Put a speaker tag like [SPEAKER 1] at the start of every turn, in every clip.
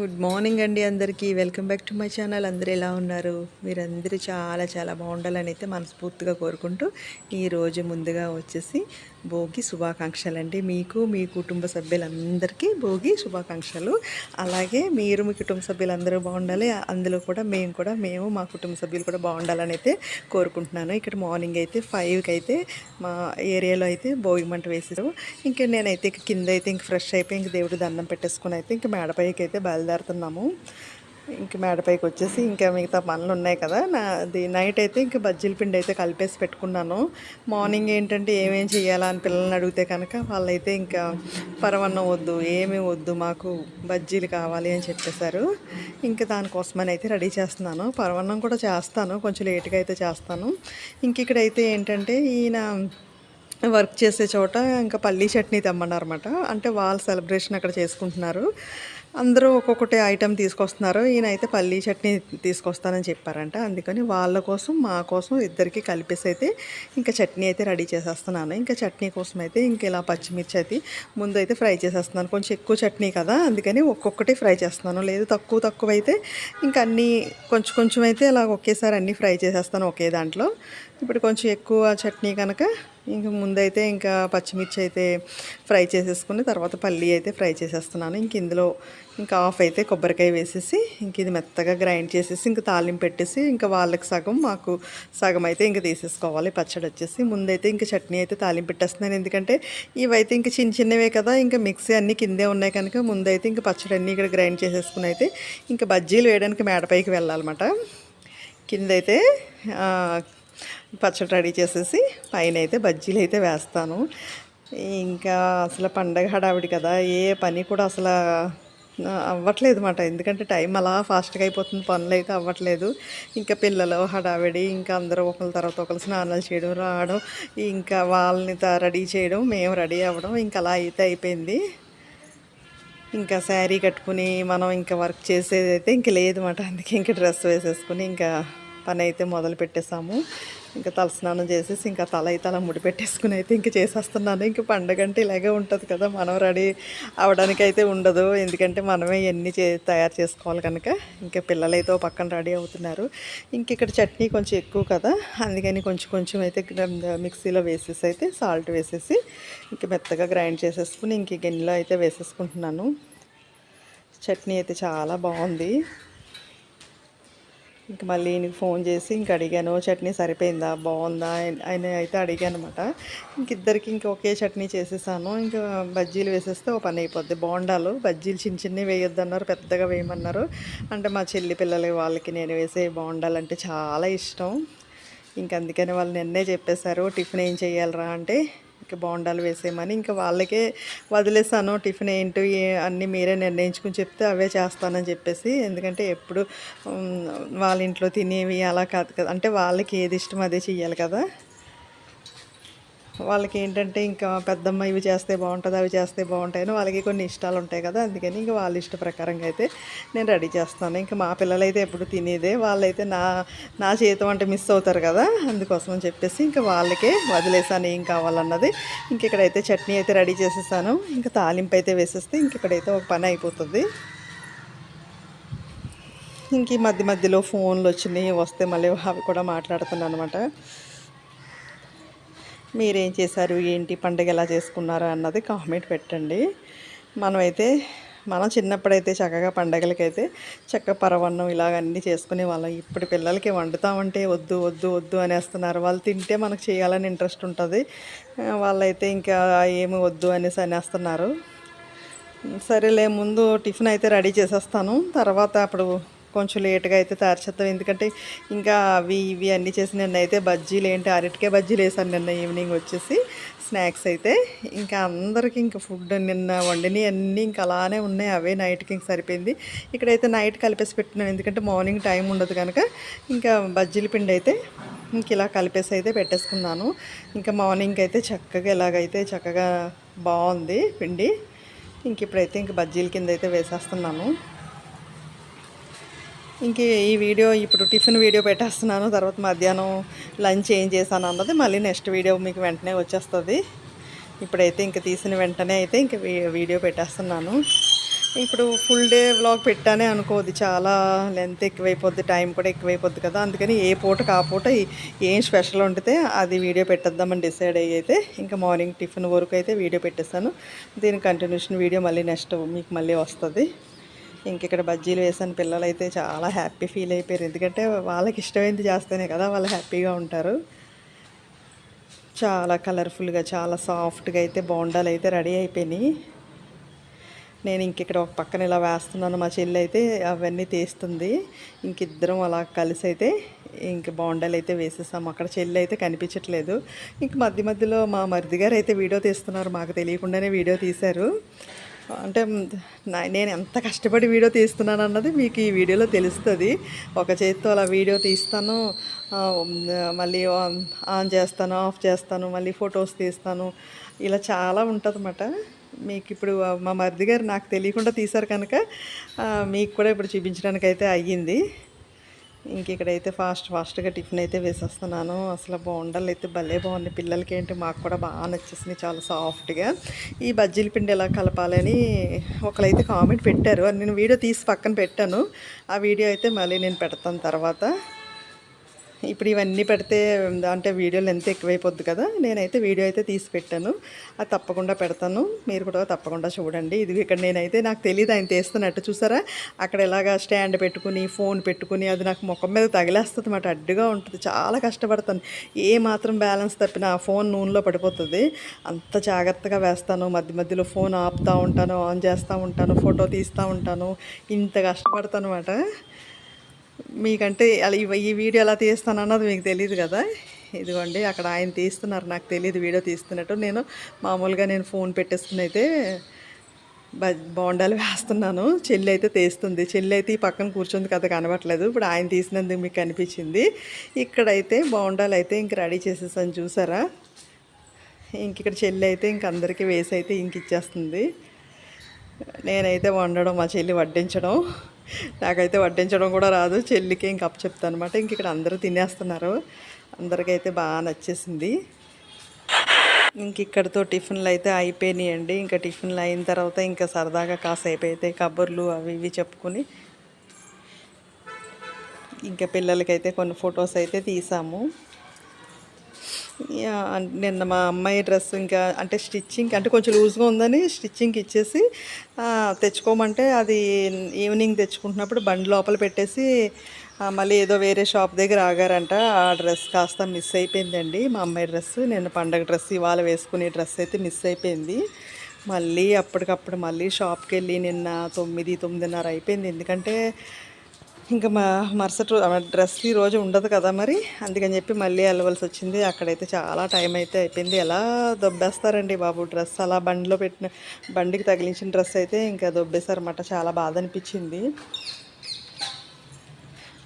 [SPEAKER 1] Good morning అండి అందరికీ. Welcome back to my channel అందరూ ఎలా ఉన్నారు? మీరందరూ చాలా చాలా బాగుండాలని అయితే మనస్ఫూర్తిగా కోరుకుంటూ ఈరోజు ముందుగా వచ్చేసి భోగి శుభాకాంక్షలు అండి. మీకు మీ కుటుంబ సభ్యులందరికీ భోగి శుభాకాంక్షలు. అలాగే మీరు మీ కుటుంబ సభ్యులందరూ బాగుండాలి. అందులో కూడా మేము కూడా మేము మా కుటుంబ సభ్యులు కూడా బాగుండాలని అయితే కోరుకుంటున్నాను. ఇక్కడ మార్నింగ్ అయితే ఫైవ్కి అయితే మా ఏరియాలో అయితే భోగి మంట వేసారు ఇంకా నేనైతే ఇక కింద అయితే ఇంక ఫ్రెష్ అయిపోయి ఇంక దేవుడు దండం పెట్టేసుకుని అయితే ఇంక మేడపైకి అయితే బయలుదేరుతున్నాము. ఇంక మేడపైకి వచ్చేసి ఇంకా మిగతా పనులు ఉన్నాయి కదా. నాది నైట్ అయితే ఇంకా బజ్జీల పిండి అయితే కలిపేసి పెట్టుకున్నాను. మార్నింగ్ ఏంటంటే ఏమేం చేయాలా అని పిల్లల్ని అడిగితే కనుక వాళ్ళైతే ఇంకా పరవన్నం వద్దు ఏమీ వద్దు మాకు బజ్జీలు కావాలి అని చెప్పేశారు. ఇంకా దానికోసమని అయితే రెడీ చేస్తున్నాను. పరవన్నం కూడా చేస్తాను కొంచెం లేట్గా అయితే చేస్తాను. ఇంక ఇక్కడైతే ఏంటంటే ఈయన వర్క్ చేసే చోట ఇంకా పల్లీ చట్నీ తెమ్మన్నారన్నమాట. అంటే వాళ్ళ సెలబ్రేషన్ అక్కడ చేసుకుంటున్నారు. అందరూ ఒక్కొక్కటి ఐటెం తీసుకొస్తున్నారు. ఈయన అయితే పల్లీ చట్నీ తీసుకొస్తానని చెప్పారంట. అందుకని వాళ్ళ కోసం మా కోసం ఇద్దరికి కలిపేసి అయితే ఇంకా చట్నీ అయితే రెడీ చేసేస్తున్నాను. ఇంకా చట్నీ కోసం అయితే ఇంక ఇలా పచ్చిమిర్చి అయితే ముందు అయితే ఫ్రై చేసేస్తున్నాను. కొంచెం ఎక్కువ చట్నీ కదా అందుకని ఒక్కొక్కటి ఫ్రై చేస్తున్నాను. లేదు తక్కువ తక్కువ అయితే ఇంకా అన్నీ కొంచెం కొంచెం అయితే ఇలా ఒకేసారి అన్నీ ఫ్రై చేసేస్తాను ఒకే దాంట్లో. ఇప్పుడు కొంచెం ఎక్కువ చట్నీ కనుక ఇంక ముందైతే ఇంకా పచ్చిమిర్చి అయితే ఫ్రై చేసేసుకుని తర్వాత పల్లి అయితే ఫ్రై చేసేస్తున్నాను. ఇంక ఇందులో ఇంకా ఆఫ్ అయితే కొబ్బరికాయ వేసేసి ఇంక ఇది మెత్తగా గ్రైండ్ చేసేసి ఇంకా తాలింపు పెట్టేసి ఇంకా వాళ్ళకి సగం మాకు సగం అయితే ఇంకా తీసేసుకోవాలి. పచ్చడి వచ్చేసి ముందైతే ఇంకా చట్నీ అయితే తాలింపు పెట్టేస్తున్నాను. ఎందుకంటే ఇవైతే ఇంకా చిన్న చిన్నవే కదా ఇంకా మిక్సీ అన్నీ కిందే ఉన్నాయి కనుక ముందైతే ఇంకా పచ్చడి అన్నీ ఇక్కడ గ్రైండ్ చేసేసుకుని అయితే ఇంకా బజ్జీలు వేయడానికి మేడపైకి వెళ్ళాలన్నమాట. కిందైతే పచ్చడి రెడీ చేసేసి పైన అయితే బజ్జీలు అయితే వేస్తాను. ఇంకా అసలు పండగ హడావిడి కదా ఏ పని కూడా అసలు అవ్వట్లేదు అనమాట ఎందుకంటే టైం అలా ఫాస్ట్గా అయిపోతుంది పనులు అయితే అవ్వట్లేదు. ఇంకా పిల్లలు హడావిడి ఇంకా అందరూ ఒకరి తర్వాత ఒకరు స్నానాలు చేయడం రావడం ఇంకా వాళ్ళని రెడీ చేయడం మేము రెడీ అవ్వడం ఇంకా అలా అయితే అయిపోయింది. ఇంకా శారీ కట్టుకుని మనం ఇంకా వర్క్ చేసేది అయితే ఇంక లేదు అందుకే ఇంకా డ్రెస్ వేసేసుకుని ఇంకా పని అయితే మొదలు పెట్టేసాము ఇంకా తలస్నానం చేసేసి ఇంకా తల అయితే అలా ముడి పెట్టేసుకుని అయితే ఇంకా చేసేస్తున్నాను. ఇంకా పండగ అంటే ఇలాగే ఉంటుంది కదా మనం రెడీ అవడానికి అయితే ఉండదు. ఎందుకంటే మనమే ఇవన్నీ చే తయారు చేసుకోవాలి కనుక ఇంకా పిల్లలైతే పక్కన రెడీ అవుతున్నారు. ఇంక ఇక్కడ చట్నీ కొంచెం ఎక్కువ కదా అందుకని కొంచెం కొంచెం అయితే మిక్సీలో వేసేసి అయితే సాల్ట్ వేసేసి ఇంక మెత్తగా గ్రైండ్ చేసేసుకుని ఇంక గిన్నెలో అయితే వేసేసుకుంటున్నాను. చట్నీ అయితే చాలా బాగుంది. ఇంక మళ్ళీ ఈయనకి ఫోన్ చేసి ఇంక అడిగాను చట్నీ సరిపోయిందా? బాగుందా? ఆయన అయితే అడిగాను అనమాట ఇంక ఇద్దరికి ఇంక ఒకే చట్నీ చేసేసాను. ఇంకా బజ్జీలు వేసేస్తే ఓ పని అయిపోద్ది. బోండాలు బజ్జీలు చిన్న చిన్నవి వేయొద్దన్నారు పెద్దగా వేయమన్నారు. అంటే మా చెల్లి పిల్లలు వాళ్ళకి నేను వేసే బోండాలు అంటే చాలా ఇష్టం. ఇంక అందుకని వాళ్ళు నిన్నే చెప్పేశారు టిఫిన్ ఏం చేయాలరా? అంటే ఇంకా బోండాలు వేసేయమని ఇంకా వాళ్ళకే వదిలేసాను. టిఫిన్ ఏంటి అన్నీ మీరే నిర్ణయించుకుని చెప్తే అవే చేస్తానని చెప్పేసి. ఎందుకంటే ఎప్పుడు వాళ్ళ ఇంట్లో తినేవి అలా కాదు కదా. అంటే వాళ్ళకి ఏది ఇష్టం అదే చెయ్యాలి కదా. వాళ్ళకి ఏంటంటే ఇంకా పెద్దమ్మ ఇవి చేస్తే బాగుంటుంది అవి చేస్తే బాగుంటాయని వాళ్ళకి కొన్ని ఇష్టాలు ఉంటాయి కదా. అందుకని ఇంకా వాళ్ళ ఇష్ట ప్రకారంగా అయితే నేను రెడీ చేస్తాను. ఇంకా మా పిల్లలు అయితే ఎప్పుడు తినేదే వాళ్ళైతే నా నా చేతం అంటే మిస్ అవుతారు కదా అందుకోసం అని చెప్పేసి ఇంకా వాళ్ళకే వదిలేసాను ఏం కావాలన్నది. ఇంక ఇక్కడైతే చట్నీ అయితే రెడీ చేసేసాను. ఇంకా తాలింపు అయితే వేసేస్తే ఇంక ఇక్కడైతే ఒక పని అయిపోతుంది. ఇంక ఈ మధ్య మధ్యలో ఫోన్లు వచ్చినాయి వస్తే మళ్ళీ అవి కూడా మాట్లాడుతున్నాను అనమాట మీరేం చేశారు? ఏంటి? పండుగ ఎలా చేసుకున్నారు? అన్నది కామెంట్ పెట్టండి. మనమైతే మనం చిన్నప్పుడైతే చక్కగా పండగలకైతే చక్క పరవన్నం ఇలాగ అన్నీ చేసుకునే వాళ్ళం. ఇప్పుడు పిల్లలకి వండుతామంటే వద్దు వద్దు వద్దు అనేస్తున్నారు. వాళ్ళు తింటే మనకు చేయాలని ఇంట్రెస్ట్ ఉంటుంది. వాళ్ళైతే ఇంకా ఏమి వద్దు అనేసి అనేస్తున్నారు. సరేలే ముందు టిఫిన్ అయితే రెడీ చేసేస్తాను. తర్వాత అప్పుడు కొంచెం లేట్గా అయితే తయారు ఎందుకంటే ఇంకా అవి ఇవి అన్నీ చేసి నిన్న అయితే బజ్జీలు ఏంటి అరటికే బజ్జీలు వేసాను నిన్న ఈవినింగ్ వచ్చేసి. స్నాక్స్ అయితే ఇంకా అందరికి ఇంకా ఫుడ్ నిన్న వండిని అన్నీ ఇంకా అలానే ఉన్నాయి. అవే నైట్కి ఇంక సరిపోయింది. ఇక్కడైతే నైట్ కలిపేసి పెట్టినాను. ఎందుకంటే మార్నింగ్ టైం ఉండదు కనుక ఇంకా బజ్జీల పిండి అయితే ఇంక ఇలా కలిపేసి అయితే పెట్టేసుకున్నాను. ఇంకా మార్నింగ్ అయితే చక్కగా ఇలాగైతే చక్కగా బాగుంది పిండి ఇంక ఇప్పుడైతే ఇంక బజ్జీల కింద అయితే వేసేస్తున్నాను. ఇంక ఈ వీడియో ఇప్పుడు టిఫిన్ వీడియో పెట్టేస్తున్నాను తర్వాత మధ్యాహ్నం లంచ్ ఏం చేశాను అన్నది మళ్ళీ నెక్స్ట్ వీడియో మీకు వెంటనే వచ్చేస్తుంది. ఇప్పుడైతే ఇంక తీసిన వెంటనే అయితే ఇంక వీడియో పెట్టేస్తున్నాను. ఇప్పుడు ఫుల్ డే వ్లాగ్ పెట్టానే అనుకోదు చాలా లెంత్ ఎక్కువైపోద్ది టైం కూడా ఎక్కువైపోద్ది కదా. అందుకని ఏ పూటకి ఆ పూట ఏం స్పెషల్ వండితే అది వీడియో పెట్టేద్దామని డిసైడ్ అయ్యి అయితే ఇంకా మార్నింగ్ టిఫిన్ వరకు అయితే వీడియో పెట్టేస్తాను. దీని కంటిన్యూషన్ వీడియో మళ్ళీ నెక్స్ట్ మీకు మళ్ళీ వస్తుంది. ఇంక ఇక్కడ బజ్జీలు వేసాను. పిల్లలు అయితే చాలా హ్యాపీ ఫీల్ అయిపోయారు. ఎందుకంటే వాళ్ళకి ఇష్టమైంది చేస్తేనే కదా వాళ్ళు హ్యాపీగా ఉంటారు. చాలా కలర్ఫుల్గా చాలా సాఫ్ట్గా అయితే బోండాలు అయితే రెడీ అయిపోయినాయి. నేను ఇంక ఇక్కడ ఒక పక్కన ఇలా వేస్తున్నాను. మా చెల్లి అయితే అవన్నీ తీస్తుంది. ఇంకిద్దరం అలా కలిసి అయితే ఇంక బోండాలు అయితే వేసేసాము. అక్కడ చెల్లి అయితే కనిపించట్లేదు. ఇంక మధ్య మధ్యలో మా మరిది గారు అయితే వీడియో తీస్తున్నారు. మాకు తెలియకుండానే వీడియో తీశారు. అంటే నేను ఎంత కష్టపడి వీడియో తీస్తున్నాను అన్నది మీకు ఈ వీడియోలో తెలుస్తుంది. ఒక చేతితో అలా వీడియో తీస్తాను మళ్ళీ ఆన్ చేస్తాను ఆఫ్ చేస్తాను మళ్ళీ ఫొటోస్ తీస్తాను. ఇలా చాలా ఉంటుంది మీకు ఇప్పుడు మా మరిది గారు నాకు తెలియకుండా తీశారు కనుక మీకు కూడా ఇప్పుడు చూపించడానికి అయితే అయ్యింది. ఇంక ఇక్కడైతే ఫాస్ట్ ఫాస్ట్గా టిఫిన్ అయితే వేసేస్తున్నాను. అసలు బోండాలు అయితే భలే బాగున్నాయి. పిల్లలకి ఏంటి మాకు కూడా బాగా నచ్చేసినాయి చాలా సాఫ్ట్గా. ఈ బజ్జీల పిండి ఎలా కలపాలని ఒకరైతే కామెంట్ పెట్టారు. నేను వీడియో తీసి పక్కన పెట్టాను. ఆ వీడియో అయితే మళ్ళీ నేను పెడతాను తర్వాత. ఇప్పుడు ఇవన్నీ పెడితే అంటే వీడియోలు ఎంత ఎక్కువైపోద్ది కదా నేనైతే వీడియో అయితే తీసి పెట్టాను. అది తప్పకుండా పెడతాను. మీరు కూడా తప్పకుండా చూడండి. ఇది ఇక్కడ నేనైతే నాకు తెలియదు ఆయన తీస్తున్నట్టు చూసారా? అక్కడ ఇలాగా స్టాండ్ పెట్టుకుని ఫోన్ పెట్టుకుని అది నాకు ముఖం మీద తగిలేస్తుంది అన్నమాట అడ్డుగా ఉంటుంది. చాలా కష్టపడతాను. ఏ మాత్రం బ్యాలెన్స్ తప్పినా ఆ ఫోన్ నూనెలో పడిపోతుంది. అంత జాగ్రత్తగా వేస్తాను. మధ్య మధ్యలో ఫోన్ ఆపుతూ ఉంటాను ఆన్ చేస్తూ ఉంటాను ఫోటో తీస్తూ ఉంటాను. ఇంత కష్టపడతాను అనమాట మీకంటే అలా ఈ- ఈ వీడియో ఎలా తీస్తాను అన్నది మీకు తెలియదు కదా. ఇదిగోండి అక్కడ ఆయన తీస్తున్నారు నాకు తెలియదు వీడియో తీస్తున్నట్టు. నేను మామూలుగా నేను ఫోన్ పెట్టేసుకుని అయితే బ బోండాలు వేస్తున్నాను. చెల్లి అయితే తీస్తుంది. చెల్లి అయితే ఈ పక్కన కూర్చుంది కదా కనబట్లేదు ఇప్పుడు ఆయన తీసినందుకు మీకు కనిపించింది ఇక్కడైతే బోండాలు అయితే ఇంక రెడీ చేసేసాను చూసారా? ఇంక ఇక్కడ చెల్లి అయితే ఇంక అందరికీ వేసి అయితే ఇంక ఇచ్చేస్తుంది నేనైతే వండడం మా చెల్లి వడ్డించడం. నాకైతే వడ్డించడం కూడా రాదు. చెల్లికి ఇంక అప్పు చెప్తాను అనమాట ఇంక ఇక్కడ అందరూ తినేస్తున్నారు. అందరికైతే బాగా నచ్చేసింది. ఇంక ఇక్కడతో టిఫిన్లు అయితే అయిపోయినాయండి. ఇంకా టిఫిన్లు అయిన తర్వాత ఇంకా సరదాగా కాసేపు అయితే కబుర్లు అవి ఇవి చెప్పుకుని ఇంకా పిల్లలకైతే కొన్ని ఫొటోస్ అయితే తీసాము. నిన్న మా అమ్మాయి డ్రెస్ ఇంకా అంటే స్టిచ్చింగ్ అంటే కొంచెం లూజ్గా ఉందని స్టిచ్చింగ్కి ఇచ్చేసి తెచ్చుకోమంటే అది ఈవినింగ్ తెచ్చుకుంటున్నప్పుడు బండి లోపల పెట్టేసి మళ్ళీ ఏదో వేరే షాప్ దగ్గర ఆగారంట. ఆ డ్రెస్ కాస్త మిస్ అయిపోయిందండి. మా అమ్మాయి డ్రెస్ నిన్న పండగ డ్రెస్ ఇవాళ వేసుకునే డ్రెస్ అయితే మిస్ అయిపోయింది. మళ్ళీ అప్పటికప్పుడు మళ్ళీ షాప్కి వెళ్ళి నిన్న తొమ్మిది తొమ్మిదిన్నర అయిపోయింది. ఎందుకంటే ఇంకా మా మరుసటి రోజు డ్రెస్ ఈ రోజు ఉండదు కదా మరి. అందుకని చెప్పి మళ్ళీ వెళ్ళవలసి వచ్చింది. అక్కడైతే చాలా టైం అయితే అయిపోయింది. ఎలా దొబ్బేస్తారండి బాబు డ్రెస్? అలా బండిలో పెట్టిన బండికి తగిలించిన డ్రెస్ అయితే ఇంకా దొబ్బేశారన్నమాట. చాలా బాధ అనిపించింది.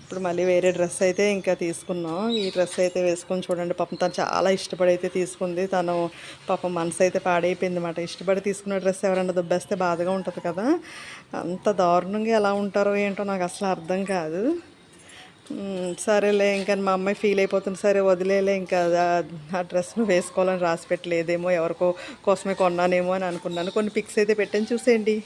[SPEAKER 1] ఇప్పుడు మళ్ళీ వేరే డ్రెస్ అయితే ఇంకా తీసుకున్నాం. ఈ డ్రెస్ అయితే వేసుకొని చూడండి పాపం తను చాలా ఇష్టపడి అయితే తీసుకుంది. తను పాపం మనసు అయితే పాడైపోయింది అన్నమాట. ఇష్టపడి తీసుకున్న డ్రెస్ ఎవరైనా దుబ్బేస్తే బాధగా ఉంటుంది కదా. అంత దారుణంగా ఎలా ఉంటారో ఏంటో నాకు అసలు అర్థం కాదు. సరేలే ఇంకా మా అమ్మాయి ఫీల్ అయిపోతుంది. సరే వదిలేలే ఇంకా ఆ- డ్రెస్ డ్రెస్ను వేసుకోవాలని రాసి పెట్టలేదేమో ఎవరికో కోసమే కొన్నానేమో అని అనుకున్నాను. కొన్ని పిక్స్ అయితే పెట్టాను. చూసేయండి.